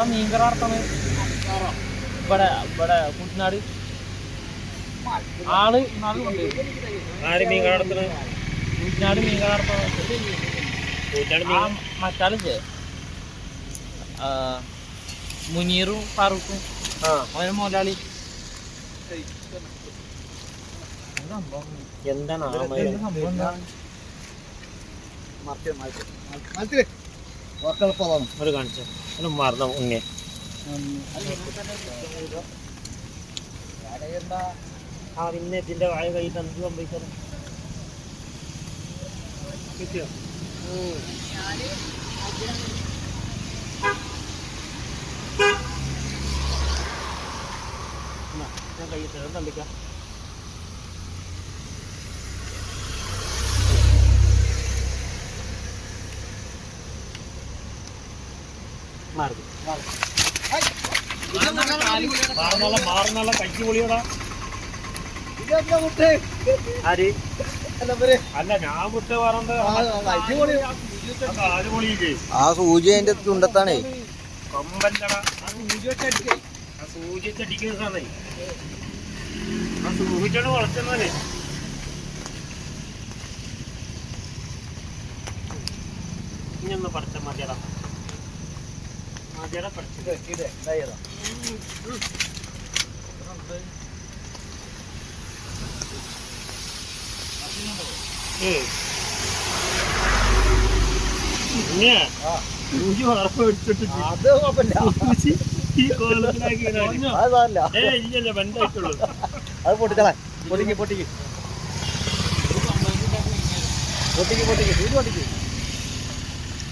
ഇവിടെ മീൻകറ നടത്തണ ഇവിടെ ഇവിടെ കുട്ടനാട്. ആൾ കുട്ടനാട് മീൻകറ നടത്തണ. മറ്റാളില്ലേ മുനീറും ഫാറൂഖും. ആ. അവന് മുതലാളി. എന്താണ്? ഒരു കാണിച്ചു. ഒന്ന് മറന്ന ഉണ്ണെ. ആ പിന്നെ ഇതിന്റെ വായ കൈ തന്നു സംഭവിച്ചത് കിട്ടിയോ? ഞാൻ കൈ തരാം തള്ളിക്കാം മാറി മാറുന്നുള്ള മാറുന്നുള്ള കൈക്ക് പൊളിയടാ ആര്? അല്ല ഞാൻ വിട്ട് പറഞ്ഞത് കാൽ പൊളിയില്ലേ ആ സൂചി അതിന്റെ തുണ്ടത്താണേ. കൊമ്പല്ലടാ ആ സൂചി ആ സൂചിച്ചാണ് വളർത്തുന്നതേ ഇനി ഒന്ന് പഠിച്ച മതിയടാ മതിയടാ പഠിച്ചത് ഏയ് പിന്നെ സൂചി വളർപ്പ് വെച്ചിട്ട് അത് കുഴപ്പമില്ല. ഈ കോലത്തിലാക്കി. അത് സാരമില്ല. ഏയ് ഇല്ലല്ല ബെൻഡായിട്ടുള്ളൂ. അത് പൊട്ടിക്കളാ പൊട്ടിക്ക് പൊട്ടിക്ക്. പൊട്ടിക്ക് പൊട്ടിക്ക്. പൊട്ടിക്ക്.